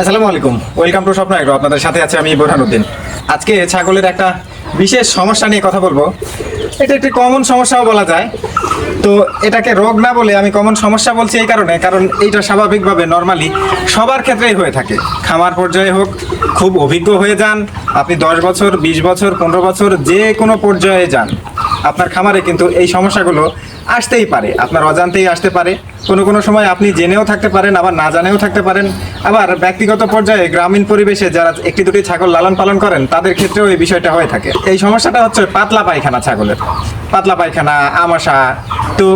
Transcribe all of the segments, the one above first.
আসসালামু আলাইকুম। Welcome to Swapna agro. আপনাদের সাথে আছে আমি বোরহানুদ্দিন আজকে ছাগলের একটা বিশেষ সমস্যা নিয়ে কথা বলব। এটা একটি কমন সমস্যাও বলা যায়। তো এটাকে রোগ না বলে আমি কমন সমস্যা বলছি এই কারণে, কারণ এইটা স্বাভাবিকভাবে নর্মালি সবার ক্ষেত্রেই হয়ে থাকে। খামার পর্যায়ে হোক, খুব অভিজ্ঞ হয়ে যান, আপনি দশ বছর, বিশ বছর, পনেরো বছর যে কোনো পর্যায়ে যান। আপনার খামারে কিন্তু এই সমস্যাগুলো আসতেই পারে, আপনার অজান্তেই আসতে পারে। কোনো কোনো সময় আপনি জেনেও থাকতে পারেন, আবার না জানেও থাকতে পারেন। আবার ব্যক্তিগত পর্যায়ে গ্রামীণ পরিবেশে যারা একটি দুটি ছাগল লালন পালন করেন, তাদের ক্ষেত্রেও এই বিষয়টা হয়ে থাকে। এই সমস্যাটা হচ্ছে পাতলা পায়খানা ছাগলের। পাতলা পায়খানা, আমাশা। তো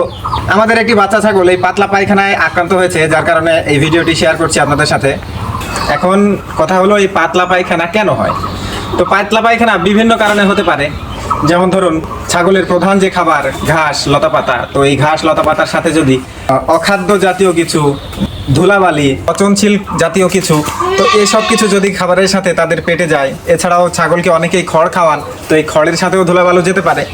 আমাদের একটি বাচ্চা ছাগল এই পাতলা পায়খানায় আক্রান্ত হয়েছে, যার কারণে এই ভিডিওটি শেয়ার করছি আপনাদের সাথে। এখন কথা হলো এই পাতলা পায়খানা কেন হয়? তো পাতলা পায়খানা বিভিন্ন কারণে হতে পারে। যেমন ধরুন, ছাগলের প্রধান যে খাবার, ঘাস, লতাপাতা, তো এই ঘাস, লতাপাতার সাথে যদি অখাদ্য জাতীয় কিছু, ধুলাবালি, পচনশীল জাতীয় কিছু, তো এসব কিছু যদি খাবারের সাথে তাদের পেটে যায়, এছাড়াও ছাগলকে অনেকেই খড় খাওয়ান, তো এই খড়ের সাথেও ধুলাবালু যেতে পারে।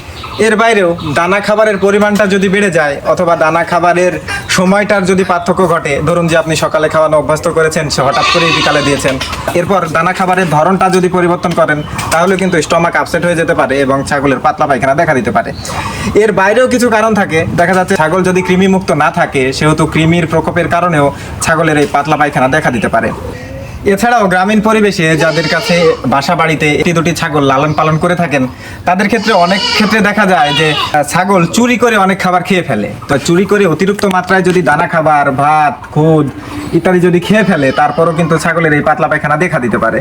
এর বাইরেও দানা খাবারের পরিমাণটা যদি বেড়ে যায়, অথবা দানা খাবারের সময়টার যদি পার্থক্য ঘটে, ধরুন যে আপনি সকালে খাওয়ানো অভ্যস্ত করেছেন, সে হঠাৎ করেই বিকালে দিয়েছেন। এরপর দানা খাবারের ধরনটা যদি পরিবর্তন করেন, তাহলে কিন্তু স্টমাক আপসেট হয়ে যেতে পারে এবং ছাগলের পাতলা পায়খানা দেখা দিতে পারে। এর বাইরেও কিছু কারণ থাকে। দেখা যাচ্ছে ছাগল যদি কৃমি মুক্ত না থাকে, সেহেতু কৃমির প্রকোপের কারণেও ছাগলের এই পাতলা পায়খানা দেখা দিতে পারে। এছাড়াও গ্রামীণ পরিবেশে যাদের কাছে বাসা বাড়িতে একটি দুটি ছাগল লালন পালন করে থাকেন, তাদের ক্ষেত্রে অনেক ক্ষেত্রে দেখা যায় যে ছাগল চুরি করে অনেক খাবার খেয়ে ফেলে। তো চুরি করে অতিরিক্ত মাত্রায় যদি দানা খাবার, ভাত, খুদ ইত্যাদি যদি খেয়ে ফেলে, তারপরও কিন্তু ছাগলের এই পাতলা পায়খানা দেখা দিতে পারে।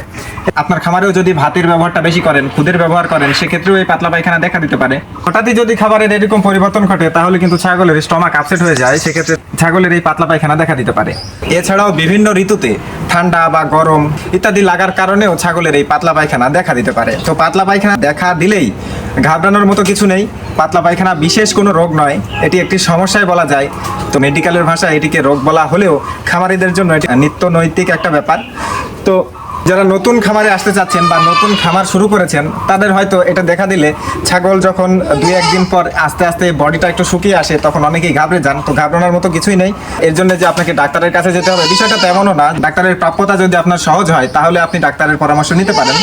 আপনার খামারেও যদি ভাতের ব্যবহারটা বেশি করেন, খুদের ব্যবহার করেন, সেক্ষেত্রেও এই পাতলা পায়খানা দেখা দিতে পারে। হঠাৎই যদি খাবারের এরকম পরিবর্তন ঘটে, তাহলে কিন্তু ছাগলের স্টমাক আপসেট হয়ে যায়, সেক্ষেত্রে ছাগলের এই পাতলা পায়খানা দেখা দিতে পারে। এছাড়াও বিভিন্ন ঋতুতে ঠান্ডা বা গরম ইত্যাদি লাগার কারণেও ছাগলের এই পাতলা পায়খানা দেখা দিতে পারে। তো পাতলা পায়খানা দেখা দিলেই ঘাবড়ানোর মতো কিছু নেই। পাতলা পায়খানা বিশেষ কোনো রোগ নয়, এটি একটি সমস্যায় বলা যায়। তো মেডিকেলের ভাষা এটিকে রোগ বলা হলেও খামারিদের জন্য এটি নিত্য নৈতিক একটা ব্যাপার। তো যারা নতুন খামারে আসতে চাচ্ছেন বা নতুন খামার শুরু করেছেন, তাদের হয়তো এটা দেখা দিলে ছাগল যখন দুই একদিন পর আস্তে আস্তে বডিটা একটু শুকিয়ে আসে, তখন অনেকেই ঘাবড়ে যান। তো ঘাবড়ানোর মতো কিছুই নেই। এর জন্য যে আপনাকে ডাক্তারের কাছে যেতে হবে, বিষয়টা তেমনও না। ডাক্তারের প্রাপ্যতা যদি আপনার সহজ হয়, তাহলে আপনি ডাক্তারের পরামর্শ নিতে পারেন।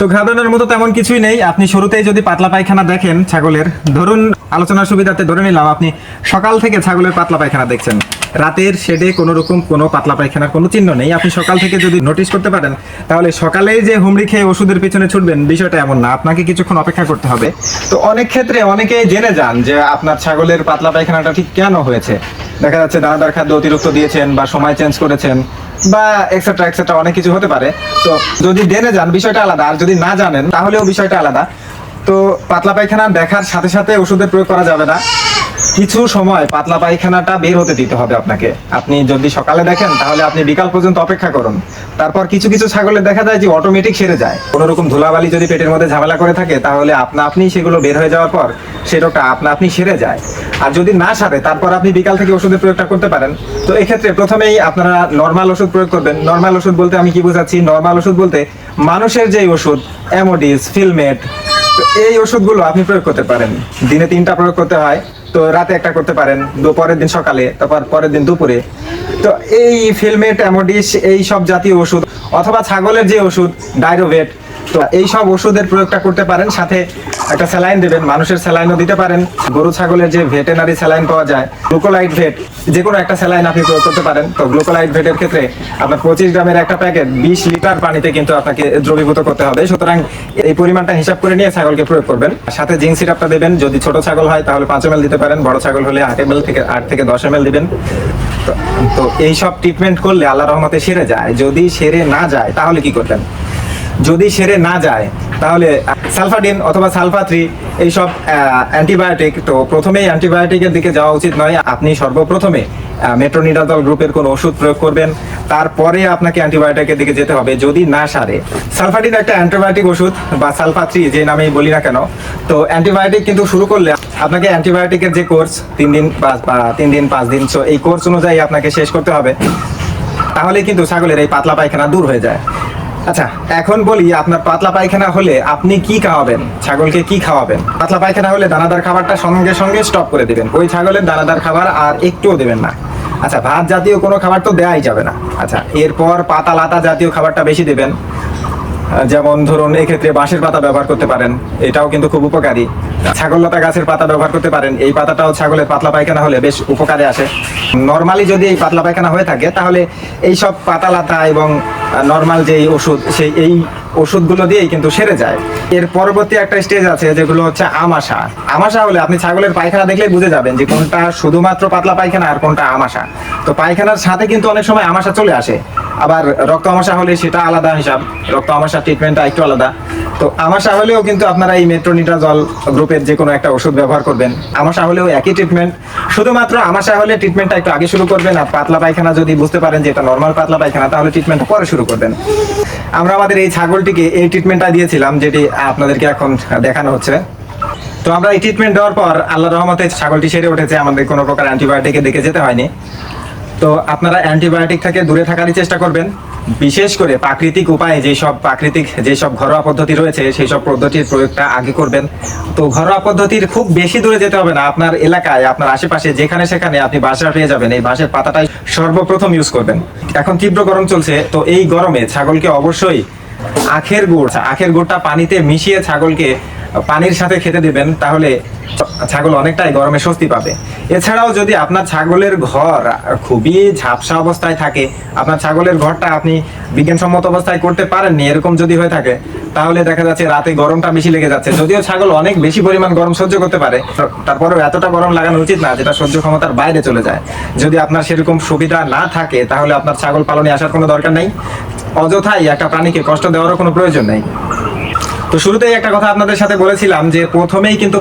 তো ঘাবড়ানোর মতো তেমন কিছুই নেই। আপনি শুরুতেই যদি পাতলা পায়খানা দেখেন ছাগলের, ধরুন আলোচনার সুবিধাতে ধরে নিলাম, আপনি সকাল থেকে ছাগলের পাতলা পায়খানা দেখছেন। রাতের শেডে কোনো রকম কোনো পাতলা পায়খানার কোনো চিহ্ন নেই। আপনি সকাল থেকে যদি নোটিশ করতে পারেন, তাহলে সকালেই যে হুমড়ি খেয়ে ওষুধের পিছনে ছুটবেন, বিষয়টা এমন না। আপনাকে কিছুক্ষণ অপেক্ষা করতে হবে। তো অনেক ক্ষেত্রে অনেকেই জেনে যান যে আপনার ছাগলের পাতলা পায়খানাটা ঠিক কেন হয়েছে? দেখা যাচ্ছে দানাদার খাদ্য অতিরিক্ত দিয়েছেন বা সময় চেঞ্জ করেছেন। বা এক্সেট্রা এক্সেট্রা অনেক কিছু হতে পারে। তো যদি জেনে যান, বিষয়টা আলাদা। আর যদি না জানেন, তাহলেও বিষয়টা আলাদা। তো পাতলা পায়খানা দেখার সাথে সাথে ওষুধের প্রয়োগ করা যাবে না। কিছু সময় পাতলা পায়খানাটা বের হতে দিতে হবে আপনাকে। আপনি যদি সকালে দেখেন, তাহলে আপনি বিকাল পর্যন্ত অপেক্ষা করুন। তারপর কিছু কিছু ছাগলের দেখা যায় যে অটোমেটিক সেরে যায়। কোনো রকম ধুলাবালি যদি পেটের মধ্যে ঝামেলা করে থাকে, তাহলে আপনা আপনি সেগুলো বের হয়ে যাওয়ার পর সে রোগটা আপনা আপনি সেরে যায়। আর যদি না সারে, তারপর আপনি বিকাল থেকে ওষুধের প্রয়োগটা করতে পারেন। তো এক্ষেত্রে প্রথমেই আপনারা নর্মাল ওষুধ প্রয়োগ করবেন। নর্মাল ওষুধ বলতে আমি কি বোঝাচ্ছি? নর্মাল ওষুধ বলতে মানুষের যে ওষুধ অ্যামোডিস ফিলমেট এই ওষুধগুলো আপনি প্রয়োগ করতে পারেন। দিনে তিনটা প্রয়োগ করতে হয়। তো রাতে একটা করতে পারেন, দুপুরের দিন সকালে, তারপর পরের দিন দুপুরে। তো এই ফিল্মে ট্যামোডিস এই সব জাতীয় ওষুধ, অথবা ছাগলের যে ওষুধ ডাইরোভেট তো এই সব ওষুধের প্রয়োগটা করতে পারেন, সাথে একটা স্যালাইন দেবেন, মানুষের স্যালাইনও দিতে পারেন। গরু, ছাগলের যে ভেটেনারি স্যালাইন পাওয়া যায়, গ্লুকোলাইট ভেট, যে কোনো একটা স্যালাইন আপনি প্রয়োগ করতে পারেন। তো গ্লুকোলাইট ভেটের ক্ষেত্রে আপনার পঁচিশ গ্রামের একটা প্যাকেট বিশ লিটার পানিতে কিন্তু আপনাকে দ্রবীভূত করতে হবে। সুতরাং এই পরিমাণটা হিসাব করে নিয়ে ছাগলকে প্রয়োগ করবেন। সাথে জিঙ্ক সিরাপটা দেবেন। যদি ছোট ছাগল হয়, তাহলে পাঁচ এম দিতে পারেন। বড় ছাগল হলে আট এম থেকে আট থেকে দশ এম দিবেন। তো- তো এই সব ট্রিটমেন্ট করলে আল্লাহ রহমতে সেরে যায়। যদি সেরে না যায়, তাহলে কি করবেন? যদি সেরে না যায়, তাহলে সালফাডিন অথবা সালফা থ্রি এইসব অ্যান্টিবায়োটিক তো প্রথমেই অ্যান্টিবায়োটিকের দিকে যাওয়া উচিত নয়। আপনি সর্বপ্রথমে মেট্রোনিডাজল গ্রুপের কোনো ওষুধ প্রয়োগ করবেন। তারপরে আপনাকে অ্যান্টিবায়োটিকের দিকে যেতে হবে। যদি না সারে সালফাডিন একটা অ্যান্টিবায়োটিক ওষুধ বা সালফা থ্রি যে নামেই বলি না কেন, তো অ্যান্টিবায়োটিক কিন্তু শুরু করলে আপনাকে অ্যান্টিবায়োটিকের যে কোর্স তিন দিন বা তিন দিন, পাঁচ দিন সো এই কোর্স অনুযায়ী আপনাকে শেষ করতে হবে। তাহলে কিন্তু ছাগলের এই পাতলা পায়খানা দূর হয়ে যায়। আচ্ছা এখন বলি, আপনার পাতলা পায়খানা হলে আপনি কি খাওয়াবেন? ছাগলকে কি খাওয়াবেন? পাতলা পায়খানা হলে দানাদার খাবারটা সঙ্গে সঙ্গে স্টপ করে দিবেন। ওই ছাগলের দানাদার খাবার আর একটুও দেবেন না। আচ্ছা ভাত জাতীয় কোনো খাবার তো দেওয়াই যাবে না। আচ্ছা এরপর পাতা লাতা জাতীয় খাবারটা বেশি দেবেন। যেমন ধরুন, এক্ষেত্রে বাঁশের পাতা ব্যবহার করতে পারেন। এটাও কিন্তু খুব উপকারী। ছাগল লতা গাছের পাতা ব্যবহার করতে পারেন। এই পাতাটাও ছাগলের পাতলা পায়খানা হলে বেশ উপকারে আসে। নর্মালি যদি এই পাতলা পায়খানা হয়ে থাকে, তাহলে এই সব পাতা লাতা এবং নর্মাল যেই ওষুধ, সেই এই ওষুধগুলো দিয়েই কিন্তু সেরে যায়। এর পরবর্তী একটা স্টেজ আছে, যেগুলো হচ্ছে আমাশা। আমাশা হলে আপনি ছাগলের পায়খানা দেখলেই বুঝে যাবেন যে কোনটা শুধুমাত্র পাতলা পায়খানা আর কোনটা আমাশা। তো পায়খানার সাথে কিন্তু অনেক সময় আমাশা চলে আসে। আবার রক্ত আমাশা হলে সেটা আলাদা হিসাব। রক্ত আমাশা ট্রিটমেন্টটা একটু আলাদা। তো আমাশা হলেও কিন্তু আপনারা এই মেট্রোনিটাজল গ্রুপের যে কোনো একটা ওষুধ ব্যবহার করবেন। আমাশা হলেও একই ট্রিটমেন্ট শুধুমাত্র আমাশা হলে ট্রিটমেন্টটা একটু আগে শুরু করবেন আর পাতলা পায়খানা যদি বুঝতে পারেন যে এটা নর্মাল পাতলা পায়খানা, তাহলে ট্রিটমেন্ট পরে শুরু করবেন। আমরা আমাদের এই ছাগলটিকে এই ট্রিটমেন্টটা দিয়েছিলাম, যেটি আপনাদেরকে এখন দেখানো হচ্ছে। তো আমরা এই ট্রিটমেন্ট দেওয়ার পর আল্লাহ রহমতে ছাগলটি সেরে উঠেছে। আমাদের কোনো প্রকার অ্যান্টিবায়োটিকে দেখে যেতে হয়নি। তো আপনারা অ্যান্টিবায়োটিক থেকে দূরে থাকারই চেষ্টা করবেন। বিশেষ করে প্রাকৃতিক উপায়ে যেসব প্রাকৃতিক যেসব ঘরোয়া পদ্ধতি রয়েছে সেই সব পদ্ধতির প্রয়োগটা আগে করবেন। তো ঘরোয়া পদ্ধতির খুব বেশি দূরে যেতে হবে না। আপনার এলাকায়, আপনার আশেপাশে, যেখানে সেখানে আপনি বাসা পেয়ে যাবেন। এই বাঁশের পাতাটাই সর্বপ্রথম ইউজ করবেন। এখন তীব্র গরম চলছে, তো এই গরমে ছাগলকে অবশ্যই আখের গুড়, আখের গুড়টা পানিতে মিশিয়ে ছাগলকে পানির সাথে খেতে দিবেন, তাহলে ছাগল অনেকটাই গরমে স্বস্তি পাবে। এছাড়াও যদি আপনার ছাগলের ঘর খুবই ঝাপসা অবস্থায় থাকে, আপনার ছাগলের ঘরটা আপনি বিজ্ঞানসম্মত অবস্থায় করতে পারেননি, এরকম যদি হয়ে থাকে, তাহলে দেখা যাচ্ছে রাতে গরমটা বেশি লেগে যাচ্ছে। যদিও ছাগল অনেক বেশি পরিমাণ গরম সহ্য করতে পারে তারপরেও এতটা গরম লাগানো উচিত না যেটা সহ্য ক্ষমতার বাইরে চলে যায়। যদি আপনার সেরকম সুবিধা না থাকে, তাহলে আপনার ছাগল পালনে আসার কোনো দরকার নেই। অযথাই একটা প্রাণীকে কষ্ট দেওয়ারও কোনো প্রয়োজন নেই। তো শুরুতেই একটা কথা আপনাদের সাথে বলেছিলাম যে প্রথমেই কিন্তু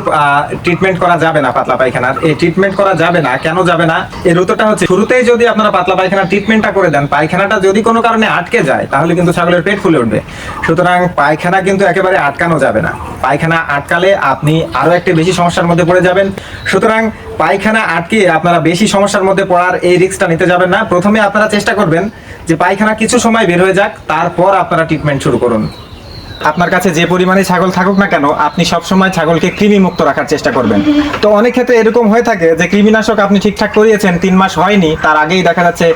ট্রিটমেন্ট করা যাবে না পাতলা পায়খানার। এই ট্রিটমেন্ট করা যাবে না, কেন যাবে না? এর উত্তরটা হচ্ছে, শুরুতেই যদি আপনারা পাতলা পায়খানার ট্রিটমেন্টটা করে দেন, পায়খানাটা যদি কোনো কারণে আটকে যায়, তাহলে কিন্তু ছাগলের পেট ফুলে উঠবে। সুতরাং পায়খানা কিন্তু একেবারে আটকানো যাবে না। পায়খানা আটকালে আপনি আরও একটি বেশি সমস্যার মধ্যে পড়ে যাবেন। সুতরাং পায়খানা আটকে আপনারা বেশি সমস্যার মধ্যে পড়ার এই রিস্কটা নিতে যাবেন না। প্রথমে আপনারা চেষ্টা করবেন যে পায়খানা কিছু সময় বের হয়ে যাক, তারপর আপনারা ট্রিটমেন্ট শুরু করুন। আপনার কাছে যে পরিমাণে ছাগল থাকুক না কেন, আপনি সবসময় ছাগলকে কৃমি মুক্ত রাখার চেষ্টা করবেন। তো অনেক ক্ষেত্রে এরকম হয়ে থাকে যে কৃমিনাশক আপনি ঠিকঠাক করিয়েছেন, তিন মাস হয়নি, তার আগেই দেখা যাচ্ছে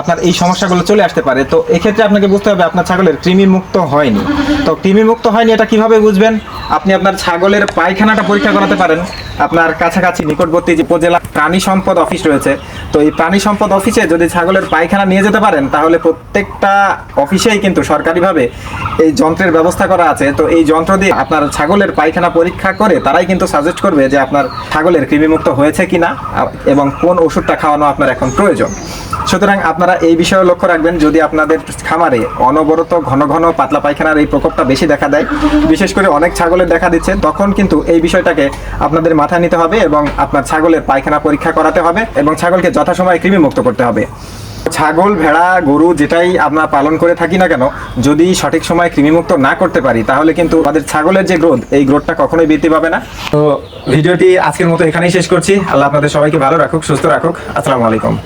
আপনার এই সমস্যাগুলো চলে আসতে পারে। তো এক্ষেত্রে আপনাকে বুঝতে হবে আপনার ছাগলের কৃমি মুক্ত হয়নি। তো কৃমি মুক্ত হয়নি এটা কীভাবে বুঝবেন? আপনি আপনার ছাগলের পায়খানাটা পরীক্ষা করাতে পারেন। আপনার কাছাকাছি নিকটবর্তী যে উপজেলা প্রাণী সম্পদ অফিস রয়েছে, তো এই প্রাণী সম্পদ অফিসে যদি ছাগলের পায়খানা নিয়ে যেতে পারেন, তাহলে প্রত্যেকটা অফিসেই কিন্তু সরকারিভাবে এই যন্ত্রের ব্যবস্থা করা আছে। তো এই যন্ত্র দিয়ে আপনার ছাগলের পায়খানা পরীক্ষা করে তারাই কিন্তু সাজেস্ট করবে যে আপনার ছাগলের কৃমিমুক্ত হয়েছে কিনা আ- এবং কোন ওষুধটা খাওয়ানো আপনার এখন প্রয়োজন। সুতরাং আপনারা এই বিষয়ে লক্ষ্য রাখবেন, যদি আপনাদের খামারে অনবরত ঘন ঘন পাতলা পায়খানার এই প্রকোপটা বেশি দেখা দেয়, বিশেষ করে অনেক ছাগলের দেখা দিচ্ছে, তখন কিন্তু এই বিষয়টাকে আপনাদের মাথায় নিতে হবে এবং আপনার ছাগলের পায়খানা পরীক্ষা করাতে হবে এবং ছাগলকে যথাসময়ে কৃমিমুক্ত করতে হবে। ছাগল, ভেড়া, গরু যেটাই আমরা পালন করে থাকি না কেন, যদি সঠিক সময় কৃমিমুক্ত না করতে পারি, তাহলে কিন্তু আমাদের ছাগলের যে গ্রোথ, এই গ্রোথটা কখনোই বৃদ্ধি পাবে না। তো ভিডিওটি আজকের মতো এখানেই শেষ করছি। আল্লাহ আপনাদের সবাইকে ভালো রাখুক, সুস্থ রাখুক। আসসালামু আলাইকুম।